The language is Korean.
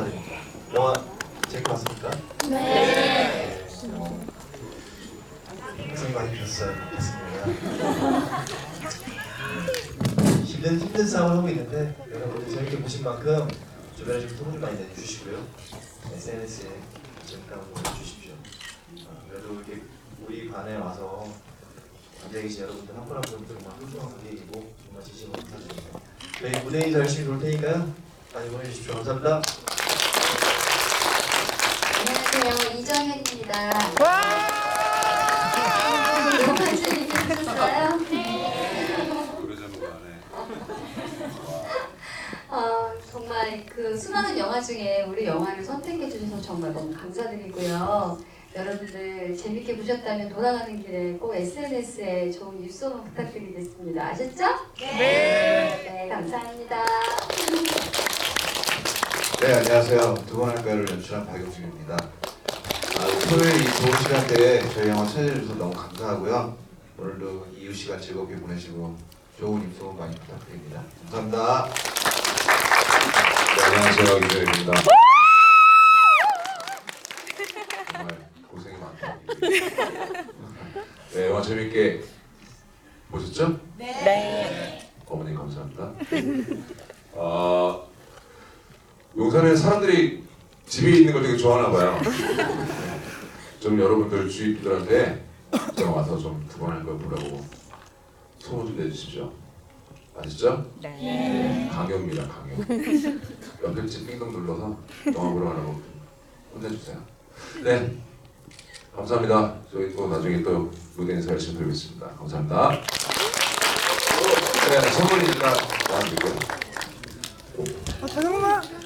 감사드립니다. 영화 재밌게 봤습니까? 네. 고생 많이 하셨어요. 좋습니다. 힘든 힘든 싸움을 하고 있는데 여러분들 재밌게 보신 만큼 주변에 좀 소문 많이 내주시고요. SNS에 재밌다고 보내주십시오. 어, 그래도 이렇게 우리 반에 와서 앉아 계신 여러분들 한 분 한 분 정말 소중한 관객이고 정말 진심으로 감사드립니다. 저희 무대 인사 열심히 돌 테니까요. 많이 보내주십시오. 감사합니다. 안녕하세요 이정현입니다. 노래 제목 안에 어, 정말 그 수많은 영화 중에 우리 영화를 선택해 주셔서 정말 너무 감사드리고요. 여러분들 재밌게 보셨다면 돌아가는 길에 꼭 SNS에 좋은 뉴스소문 부탁드리겠습니다. 아셨죠? 네. 네, 감사합니다. 네 안녕하세요 두번 할까를 연출한 박용식입니다 아, 토요일 이 좋은 시간대에 저희 영화 찾아주셔서 너무 감사하고요. 오늘도 이후 시간 즐겁게 보내시고 좋은 입소문 많이 부탁드립니다. 감사합니다. 네, 안녕하세요 이재입니다. 정말 고생이 많다. 네 영화 재밌게 보셨죠? 네. 어머니 감사합니다. 아 용산에 사람들이 집에 있는 걸 되게 좋아하나 봐요 좀 여러분들 주위분들한테 제가 와서 좀두번할걸 보라고 소문 좀 내주십시오 아시죠? 네. 강요입니다, 강요. 옆에 집 띵동 눌러서 영화 보러 가라고 혼내주세요. 네, 감사합니다. 저희 또 나중에 또 무대 인사 열심히 드리겠습니다. 감사합니다. 네, 선물이니까 나와주고요. 아, 잠깐만.